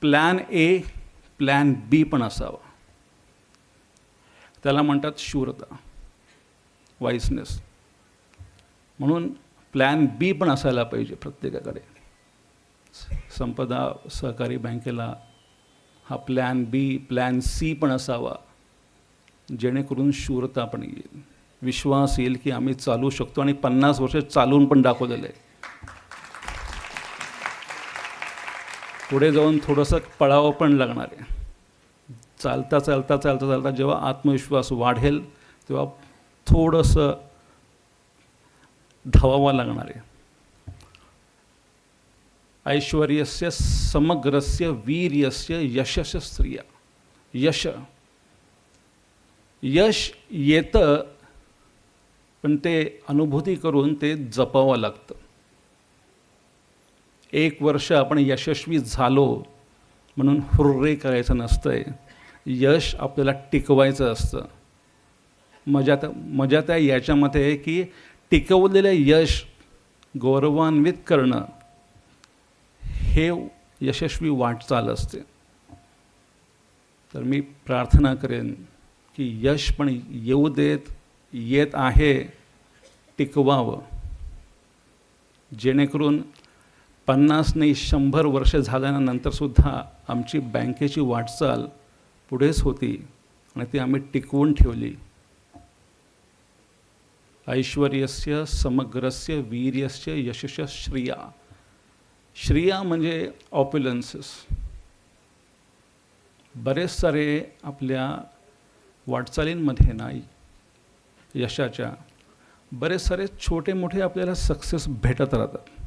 Plan A plan बी पण असावा. त्याला म्हणतात शूरता वाईसनेस. म्हणून प्लॅन बी पण असायला पाहिजे प्रत्येकाकडे. संपदा सहकारी बँकेला हा प्लॅन बी प्लॅन सी पण असावा जेणेकरून शूरता पण येईल. विश्वास येईल की आम्ही चालू शकतो आणि पन्नास वर्ष चालून पण दाखवलेलं आहे. पुढे जाऊन थोडंसं पळावं पण लागणार आहे. चालता चालता चालता चालता जेव्हा आत्मविश्वास वाढेल तेव्हा थोडंसं धावावं लागणार आहे. ऐश्वर्यस्य समग्रस्य वीर्यस्य यशस्य स्त्रिया. यश. यश येतं पण ते अनुभूती करून ते जपावं लागतं. एक वर्ष आपण यशस्वी झालो म्हणून हुर्रे करायचं नसतंय. यश आपल्याला टिकवायचं असतं. मजा त्या मजा त्या याच्यामध्ये आहे की टिकवलेलं यश गौरवान्वित करणं हे यशस्वी वाटचाल असते. तर मी प्रार्थना करेन की यश पण येऊ देत येत आहे टिकवावं. जेणेकरून पन्नास नाही शंभर वर्ष झाल्यानंतरसुद्धा आमची बँकेची वाटचाल पुढेच होती आणि ती आम्ही टिकवून ठेवली. ऐश्वर्यस्य समग्रस्य वीर्यस्य यशस्य श्रिया. श्रिया म्हणजे ऑप्युलन्सेस. बरेच सारे आपल्या वाटचालींमध्ये नाही यशाच्या बरेच सारे छोटे मोठे आपल्याला सक्सेस भेटत राहतात.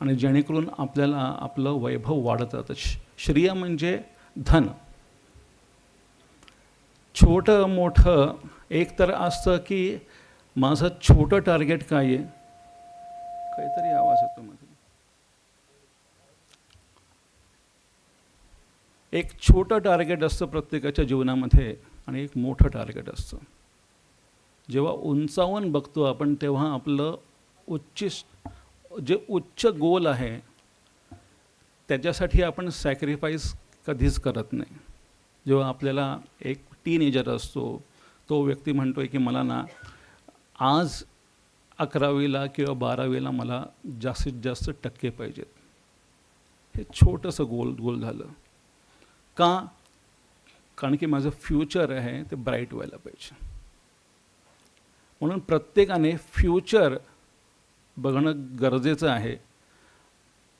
आणि जेणेकरून आपल्याला आपलं वैभव वाढत राहतं. श श्रिय म्हणजे धन. छोटं मोठं एक तर असतं की माझं छोटं टार्गेट काय आहे? काहीतरी आवाज येतो मध्ये. एक छोटं टार्गेट असतं प्रत्येकाच्या जीवनामध्ये आणि एक मोठं टार्गेट असतं. जेव्हा उंचावून बघतो आपण तेव्हा आपलं उच्च जे उच्च गोल आहे त्याच्यासाठी आपण सॅक्रिफाईस कधीच करत नाही. जेव्हा आपल्याला एक टीनेजर असतो तो व्यक्ती म्हणतो आहे की मला ना आज अकरावीला किंवा बारावीला मला जास्तीत जास्त टक्के पाहिजेत. हे छोटंसं गोल गोल झालं. का? कारण की माझं फ्युचर आहे ते ब्राईट व्हायला पाहिजे. म्हणून प्रत्येकाने फ्युचर बघणं गरजेचं आहे.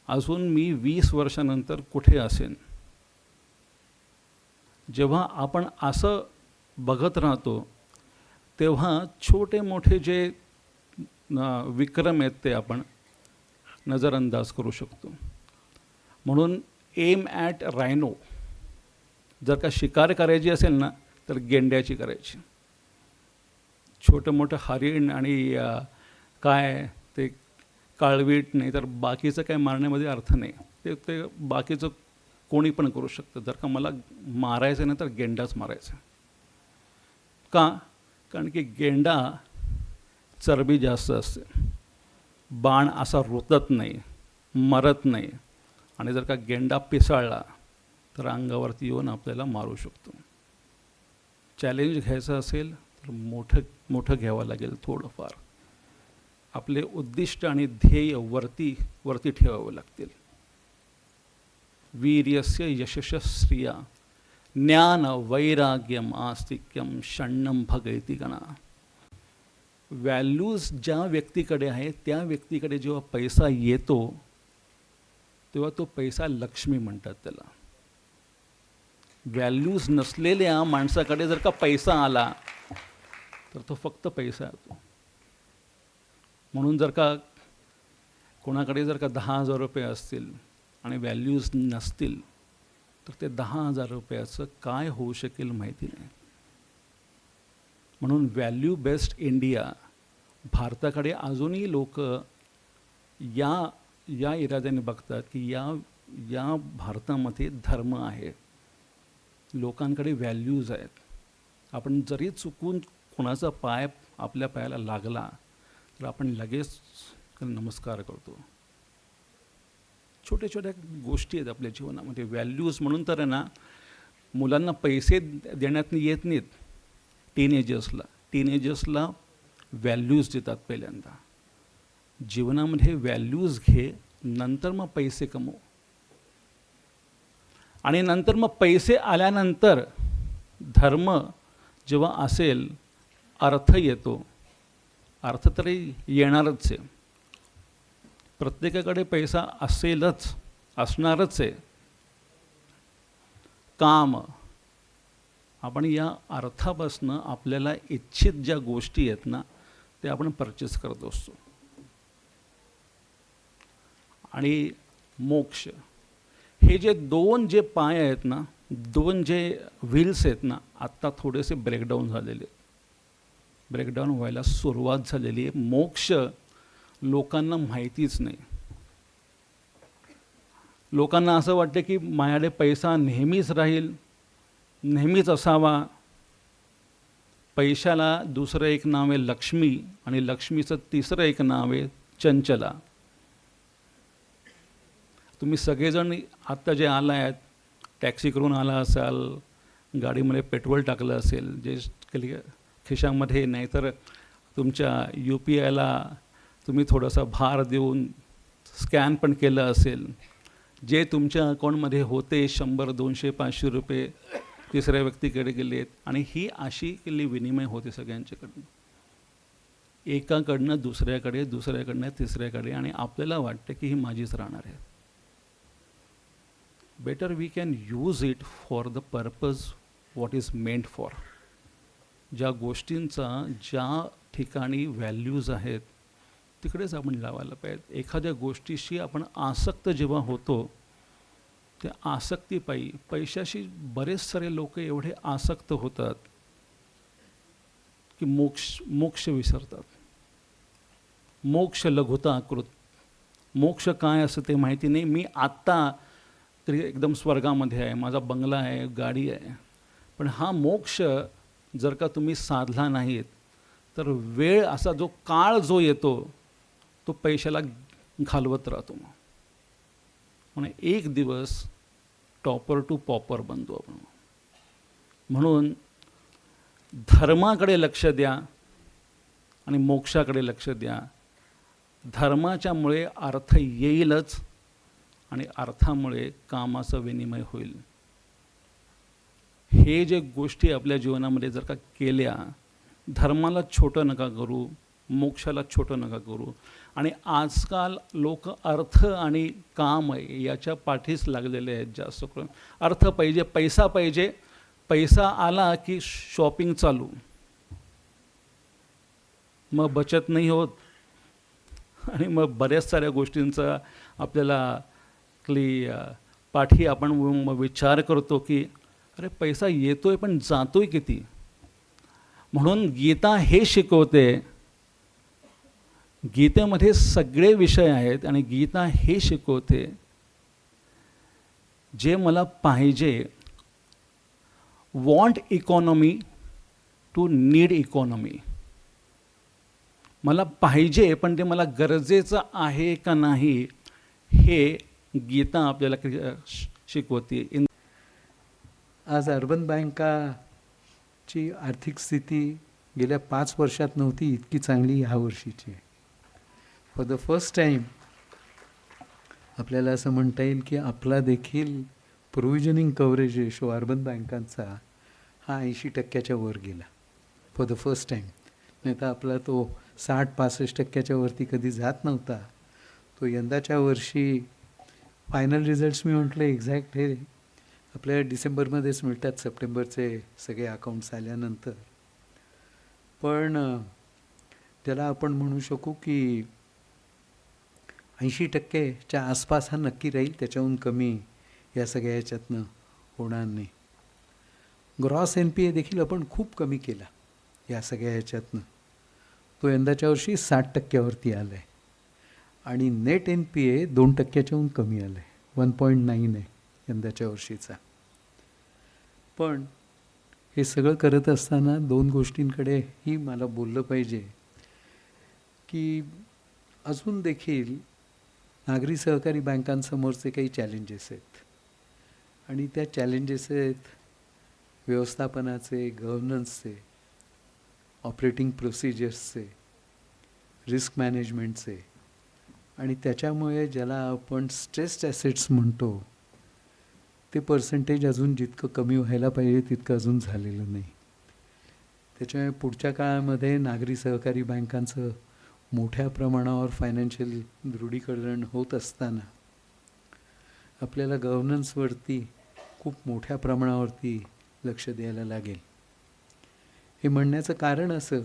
अजून मी वीस वर्षानंतर कुठे असेन? जेव्हा आपण असं बघत राहतो तेव्हा छोटे मोठे जे विक्रम आहेत ते आपण नजरअंदाज करू शकतो. म्हणून एम ॲट रायनो जर का शिकार करायची असेल ना तर गेंड्याची करायची. छोटं मोठं हरिण आणि काय ते काळवीट नाही तर बाकीचं काय मारण्यामध्ये अर्थ नाही. ते ते बाकीचं कोणी पण करू शकतं. जर का मला मारायचं नाही तर गेंडाच मारायचा. का? कारण की गेंडा चरबी जास्त असते. बाण असा रुतत नाही मरत नाही. आणि जर का गेंडा पिसाळला तर अंगावरती येऊन आपल्याला मारू शकतो. चॅलेंज घ्यायचं असेल तर मोठं मोठं घ्यावं लागेल थोडंफार. आपले उद्दिष्ट आणि ध्येय वरती वरती ठेवावं लागतील. वीर्यस्य यशश स्त्रिया ज्ञान वैराग्यम आस्तिक्यम षण्णम भगैती गणा. व्हॅल्यूज ज्या व्यक्तीकडे आहे त्या व्यक्तीकडे जेव्हा पैसा येतो तेव्हा तो पैसा लक्ष्मी म्हणतात त्याला. व्हॅल्यूज नसलेल्या माणसाकडे जर का पैसा आला तर तो फक्त पैसा येतो म्हणून जर का कोणाकडे जर का दहा हजार रुपये असतील आणि व्हॅल्यूज नसतील तर ते दहा हजार रुपयाचं काय होऊ शकेल माहिती नाही. म्हणून व्हॅल्यू बेस्ड इंडिया भारताकडे अजूनही लोक या या इराद्याने बघतात की या या भारतामध्ये धर्म आहे. लोकांकडे व्हॅल्यूज आहेत. आपण जरी चुकून कोणाचा पाय आपल्या पायाला लागला तर आपण लगेच नमस्कार करतो. छोट्या छोट्या गोष्टी आहेत आपल्या जीवनामध्ये व्हॅल्यूज म्हणून तर आहे ना मुलांना पैसे देण्यात येत नाहीत. टीनेजर्सला टीनेजर्सला व्हॅल्यूज देतात पहिल्यांदा. जीवनामध्ये व्हॅल्यूज घे नंतर मग पैसे कमव. आणि नंतर मग पैसे आल्यानंतर धर्म जेव्हा असेल अर्थ येतो. अर्थ तरी येणारच आहे. प्रत्येकाकडे पैसा असेलच असणारच आहे. काम. आपण या अर्थापासनं आपल्याला इच्छित ज्या गोष्टी आहेत ना ते आपण परचेस करत असतो. आणि मोक्ष. हे जे दोन जे पाय आहेत ना दोन जे व्हील्स आहेत ना आत्ता थोडेसे ब्रेकडाऊन झालेले आहेत. ब्रेकडाऊन व्हायला सुरुवात झालेली आहे. मोक्ष लोकांना माहितीच नाही. लोकांना असं वाटतं की माझ्याकडे पैसा नेहमीच राहील नेहमीच असावा. पैशाला दुसरं एक नाव आहे लक्ष्मी आणि लक्ष्मीचं तिसरं एक नाव आहे चंचला. तुम्ही सगळेजण आत्ता जे आला आहेत टॅक्सी करून आला असाल गाडीमध्ये पेट्रोल टाकलं असेल जे कधी खिशामध्ये नाहीतर तुमच्या यू पी आयला तुम्ही थोडासा भार देऊन स्कॅन पण केलं असेल. जे तुमच्या अकाउंटमध्ये होते शंभर दोनशे पाचशे रुपये तिसऱ्या व्यक्तीकडे गेलेत आणि ही अशी केली विनिमय होते सगळ्यांच्याकडनं. एकाकडनं दुसऱ्याकडे दुसऱ्याकडनं तिसऱ्याकडे आणि आपल्याला वाटतं की ही माझीच राहणार आहे. Better we can use it for the purpose what is meant for ज्या गोष्टींचा ज्या ठिकाणी व्हॅल्यूज आहेत तिकडेच आपण लावायला पाहिजे एखाद्या गोष्टीशी आपण आसक्त जेव्हा होतो त्या आसक्तीपायी पैशाशी बरेच सारे लोक एवढे आसक्त होतात की मोक्ष मोक्ष विसरतात. मोक्ष लघुता आकृत मोक्ष काय असं ते माहिती नाही. मी आत्ता तरी एकदम स्वर्गामध्ये आहे. माझा बंगला आहे गाडी आहे. पण हा मोक्ष जर का तुम्ही साधला नाहीत तर वेळ असा जो काळ जो येतो तो पैशाला घालवत राहतो मग. म्हणून एक दिवस टॉपर टू पॉपर बनतो आपण. म्हणून धर्माकडे लक्ष द्या आणि मोक्षाकडे लक्ष द्या. धर्माच्यामुळे अर्थ येईलच आणि अर्थामुळे कामाचा विनिमय होईल. हे जे गोष्टी आपल्या जीवनामध्ये जर का केल्या धर्माला छोटं नका करू मोक्षाला छोटं नका करू. आणि आजकाल लोक अर्थ आणि काम याच्या पाठीस लागलेले आहेत जास्त करून. अर्थ पाहिजे पैसा पाहिजे. पैसा आला की शॉपिंग चालू. मग बचत नाही होत. आणि मग बऱ्याच साऱ्या गोष्टींचा आपल्याला क्ली पाठी आपण मग विचार करतो की अरे पैसा येतोय पण जातोय किती? म्हणून गीता हे शिकवते गीतेमध्ये सगळे विषय आहेत आणि गीता हे शिकवते जे मला पाहिजे. Want economy to need economy मला पाहिजे पण ते मला गरजेचं आहे का नाही हे गीता आपल्याला शिकवते. इन आज अर्बन बँकाची आर्थिक स्थिती गेल्या पाच वर्षात नव्हती इतकी चांगली ह्या वर्षीची फॉर द फर्स्ट टाईम आपल्याला असं म्हणता येईल की आपला देखील प्रोव्हिजनिंग कव्हरेज रेशो अर्बन बँकांचा हा ऐंशी टक्क्याच्या वर गेला. फॉर द फर्स्ट टाईम नाही तर आपला तो साठ पासष्ट टक्क्याच्या वरती कधी जात नव्हता. तो यंदाच्या वर्षी फायनल रिझल्ट्स मी म्हटलं एक्झॅक्ट हे आपल्याला डिसेंबरमध्येच मिळतात सप्टेंबरचे सगळे अकाउंट्स आल्यानंतर. पण त्याला आपण म्हणू शकू की ऐंशी टक्केच्या आसपास हा नक्की राहील त्याच्याहून कमी या सगळ्या याच्यातनं होणार नाही. ग्रॉस एन पी ए देखील आपण खूप कमी केला या सगळ्या ह्याच्यातनं. तो यंदाच्या वर्षी साठ टक्क्यावरती आला आहे आणि नेट एन पी ए दोन टक्क्याच्याहून कमी आलं आहे वन पॉईंट नाईन आहे यंदाच्या वर्षीचा. पण हे सगळं करत असताना दोन गोष्टींकडेही मला बोललं पाहिजे. की अजून देखील नागरी सहकारी बँकांसमोरचे काही चॅलेंजेस आहेत. आणि त्या चॅलेंजेस आहेत व्यवस्थापनाचे गव्हर्नन्सचे ऑपरेटिंग प्रोसिजर्सचे रिस्क मॅनेजमेंटचे आणि त्याच्यामुळे ज्याला आपण स्ट्रेस्ड ॲसेट्स म्हणतो ते पर्सेंटेज अजून जितकं कमी व्हायला पाहिजे तितकं अजून झालेलं नाही. त्याच्यामुळे पुढच्या काळामध्ये नागरी सहकारी बँकांचं मोठ्या प्रमाणावर फायनान्शियल दृढीकरण होत असताना आपल्याला गव्हर्नन्सवरती खूप मोठ्या प्रमाणावरती लक्ष द्यायला लागेल. हे म्हणण्याचं कारण असं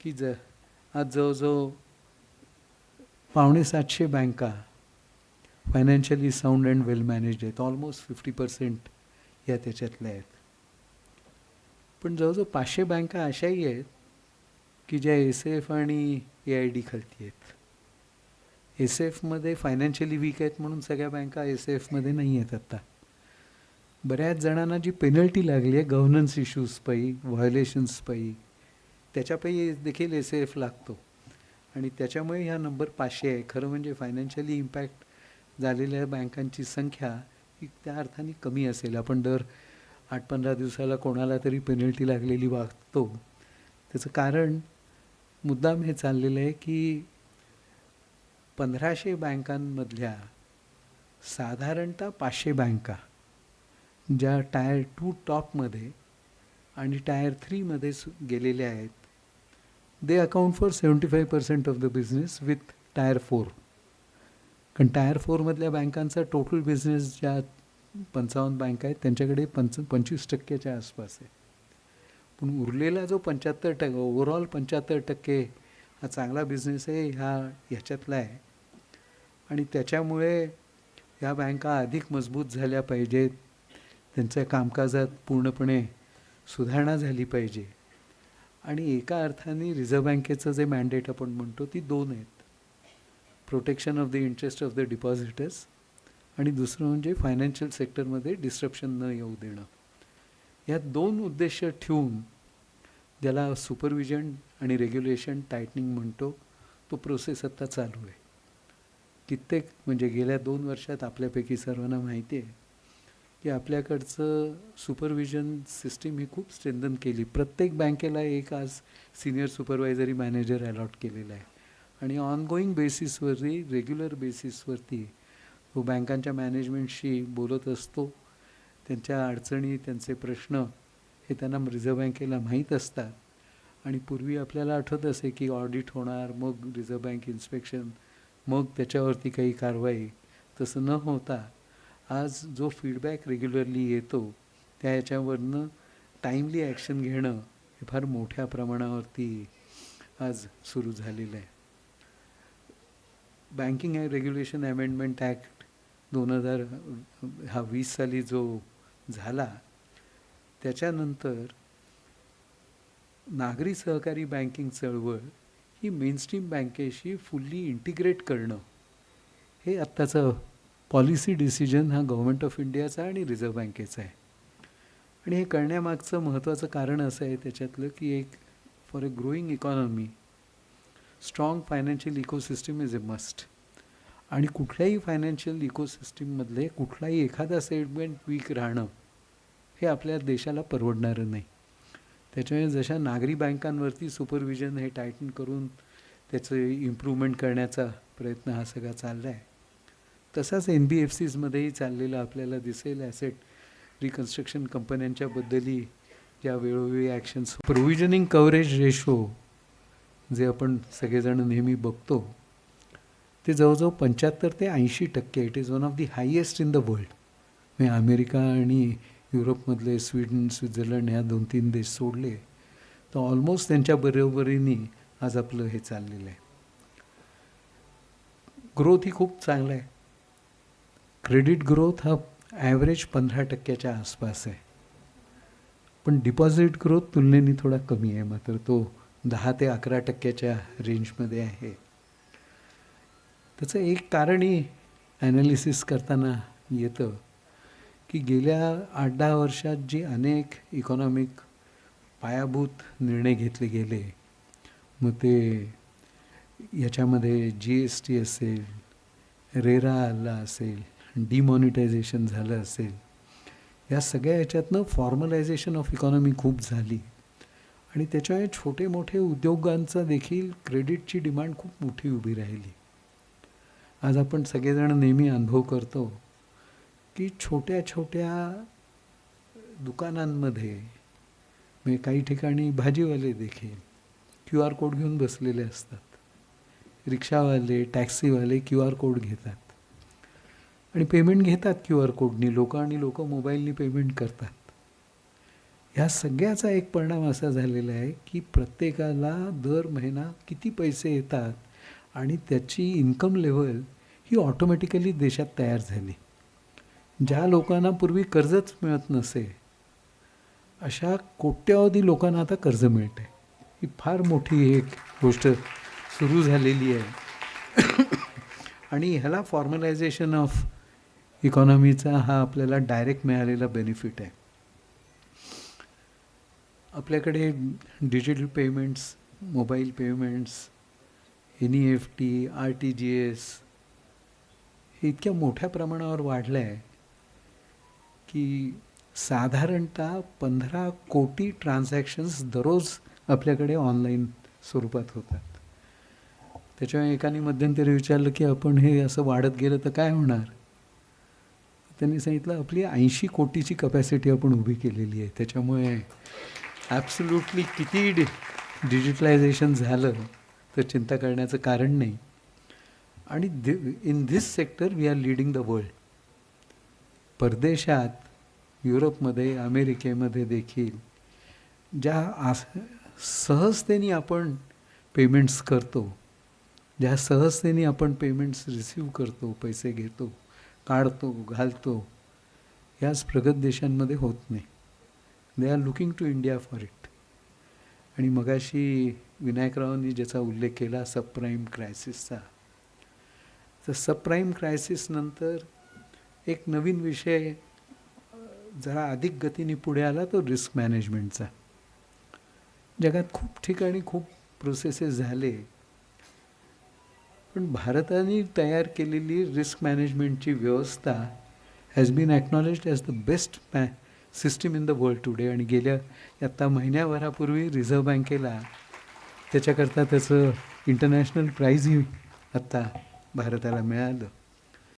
की ज आज जवळजवळ पावणे सातशे बँका financially sound and well managed आहेत. ऑलमोस्ट फिफ्टी पर्सेंट या त्याच्यातल्या आहेत. पण जवळजवळ पाचशे बँका अशाही आहेत की ज्या एस एफ आणि ए आय डी खालती आहेत. एस एफमध्ये फायनान्शियली वीक आहेत म्हणून सगळ्या बँका एस एफमध्ये नाही आहेत आत्ता बऱ्याच जणांना जी पेनल्टी लागली आहे गव्हर्नन्स इश्यूज पायी व्हायोलेशन्स पायी त्याच्यापायी देखील एस एफ लागतो. आणि त्याच्यामुळे ह्या नंबर पाचशे आहे. खरं म्हणजे फायनान्शियली इम्पॅक्ट झालेल्या बँकांची संख्या ही त्या अर्थाने कमी असेल. आपण दर आठ पंधरा दिवसाला कोणाला तरी पेनल्टी लागलेली वागतो. त्याचं कारण मुद्दाम हे चाललेलं आहे की पंधराशे बँकांमधल्या साधारणतः पाचशे बँका ज्या टायर टू टॉपमध्ये आणि टायर थ्रीमध्ये सु गेलेल्या आहेत they account for seventy five percent of the business with tier four. कारण टायर फोरमधल्या बँकांचा टोटल बिझनेस ज्या पंचावन्न बँक आहेत त्यांच्याकडे पंच पंचवीस टक्क्याच्या आसपास आहे. पण उरलेला जो पंच्याहत्तर टक्के ओव्हरऑल पंच्याहत्तर टक्के हा चांगला बिझनेस आहे ह्या ह्याच्यातला आहे. आणि त्याच्यामुळे ह्या बँका अधिक मजबूत झाल्या पाहिजेत. त्यांच्या कामकाजात पूर्णपणे सुधारणा झाली पाहिजे. आणि एका अर्थाने रिझर्व्ह बँकेचं जे मॅन्डेट आपण म्हणतो ती दोन आहेत. Protection of the interest of the depositors आणि दुसरं म्हणजे फायनान्शियल सेक्टरमध्ये डिस्ट्रप्शन न येऊ देणं. या दोन उद्देश ठेवून ज्याला सुपरविजन आणि रेग्युलेशन टायटनिंग म्हणतो तो प्रोसेस आत्ता चालू आहे. कित्येक म्हणजे गेल्या दोन वर्षात आपल्यापैकी सर्वांना माहिती आहे की आपल्याकडचं सुपरविजन सिस्टीम ही खूप स्ट्रेंथन केली. प्रत्येक बँकेला एक आज सिनियर सुपरवायझरी मॅनेजर अलॉट केलेला आहे. आणि ऑनगोईंग बेसिसवरती रेग्युलर बेसिसवरती तो बँकांच्या मॅनेजमेंटशी बोलत असतो. त्यांच्या अडचणी त्यांचे प्रश्न हे त्यांना रिझर्व्ह बँकेला माहीत असतात. आणि पूर्वी आपल्याला आठवत असे की ऑडिट होणार मग रिझर्व्ह बँक इन्स्पेक्शन मग त्याच्यावरती काही कारवाई. तसं न होता आज जो फीडबॅक रेग्युलरली येतो त्या याच्यावरनं टाईमली ॲक्शन घेणं हे फार मोठ्या प्रमाणावरती आज सुरू झालेलं आहे. Banking and regulation amendment act दोन हजार हा वीस साली जो झाला त्याच्यानंतर नागरी सहकारी बँकिंग चळवळ ही मेनस्ट्रीम बँकेशी फुल्ली इंटिग्रेट करणं हे आत्ताचं पॉलिसी डिसिजन हा गव्हर्मेंट ऑफ इंडियाचा आणि रिझर्व्ह बँकेचा आहे. आणि हे करण्यामागचं महत्त्वाचं कारण असं आहे त्याच्यातलं की एक for a growing economy strong financial ecosystem is a must आणि कुठल्याही फायनान्शियल इकोसिस्टीममधले कुठलाही एखादा सेगमेंट वीक राहणं हे आपल्या देशाला परवडणारं नाही. त्याच्यामुळे जशा नागरी बँकांवरती सुपरविजन हे टायटन करून त्याचं इम्प्रूव्हमेंट करण्याचा प्रयत्न हा सगळा चालला आहे तसाच एन बी एफ सीजमध्येही चाललेलं आपल्याला दिसेल ॲसेट रिकन्स्ट्रक्शन कंपन्यांच्या या वेळोवेळी ॲक्शन्स प्रोव्हिजनिंग कव्हरेज रेशो जे आपण सगळेजण नेहमी बघतो ते जवळजवळ पंच्याहत्तर ते ऐंशी टक्के. It is one of the highest in the world म्हणजे अमेरिका आणि युरोपमधले स्वीडन स्वित्झर्लंड ह्या दोन तीन देश सोडले तर ऑलमोस्ट त्यांच्या बरोबरीने आज आपलं हे चाललेलं आहे. ग्रोथ ही खूप चांगला आहे. क्रेडिट ग्रोथ हा ॲव्हरेज पंधरा टक्क्याच्या आसपास आहे. पण डिपॉझिट ग्रोथ तुलनेने थोडा कमी आहे मात्र तो दहा ते अकरा टक्क्याच्या रेंजमध्ये आहे. त्याचं एक कारणही ॲनालिसिस करताना येतं की गेल्या आठ दहा वर्षात जी अनेक इकॉनॉमिक पायाभूत निर्णय घेतले गेले मग ते याच्यामध्ये जी एस टी असेल रेरा आला असेल डिमॉनिटायझेशन झालं असेल या सगळ्या याच्यातनं फॉर्मलायझेशन ऑफ इकॉनॉमी खूप झाली. आणि त्याच्यामुळे छोटे मोठे उद्योगांचा देखील क्रेडिटची डिमांड खूप मोठी उभी राहिली. आज आपण सगळेजण नेहमी अनुभव करतो की छोट्या छोट्या दुकानांमध्ये म्हणजे काही ठिकाणी भाजीवाले देखील क्यू आर कोड घेऊन बसलेले असतात. रिक्षावाले टॅक्सीवाले क्यू आर कोड घेतात. आणि पेमेंट घेतात क्यू आर कोडनी. लोक आणि लोक मोबाईलनी पेमेंट करतात. ह्या सगळ्याचा एक परिणाम असा झालेला आहे की प्रत्येकाला दर महिना किती पैसे येतात आणि त्याची इन्कम लेवल ही ऑटोमॅटिकली देशात तयार झाली. ज्या लोकांना पूर्वी कर्जच मिळत नसे अशा कोट्यावधी लोकांना आता कर्ज मिळत. आहे ही फार मोठी एक गोष्ट सुरू झालेली आहे. आणि ह्याला फॉर्मलायझेशन ऑफ इकॉनॉमीचा हा आपल्याला डायरेक्ट मिळालेला बेनिफिट आहे. आपल्याकडे digital payments mobile payments N E F T R T G S हे इतक्या मोठ्या प्रमाणावर वाढलं आहे की साधारणतः पंधरा कोटी ट्रान्झॅक्शन्स दररोज आपल्याकडे ऑनलाईन स्वरूपात होतात. त्याच्यामुळे एकाने मध्यंतरी विचारलं की आपण हे असं वाढत गेलं तर काय होणार? त्यांनी सांगितलं आपली ऐंशी कोटीची कपॅसिटी आपण उभी केलेली आहे. त्याच्यामुळे ॲब्सल्युटली किती डि डिजिटलायझेशन झालं तर चिंता करण्याचं कारण नाही. आणि the in this sector we are leading the world परदेशात युरोपमध्ये अमेरिकेमध्ये देखील ज्या आस सहजतेने आपण पेमेंट्स करतो ज्या सहजतेने आपण पेमेंट्स रिसीव करतो पैसे घेतो काढतो घालतो याच प्रगत देशांमध्ये होत नाही. They are looking to India for it आणि मगाशी विनायकरावांनी ज्याचा उल्लेख केला सबप्राईम क्रायसिसचा तर सबप्राईम क्रायसिसनंतर एक नवीन विषय जरा अधिक गतीने पुढे आला तो रिस्क मॅनेजमेंटचा जगात खूप ठिकाणी खूप प्रोसेसेस झाले. पण भारताने तयार केलेली रिस्क मॅनेजमेंटची व्यवस्था has been acknowledged as the best मॅ system in the world today आणि गेल्या आत्ता महिन्याभरापूर्वी रिझर्व बँकेला त्याच्याकरता त्याचं इंटरनॅशनल प्राईजही आत्ता भारताला मिळालं.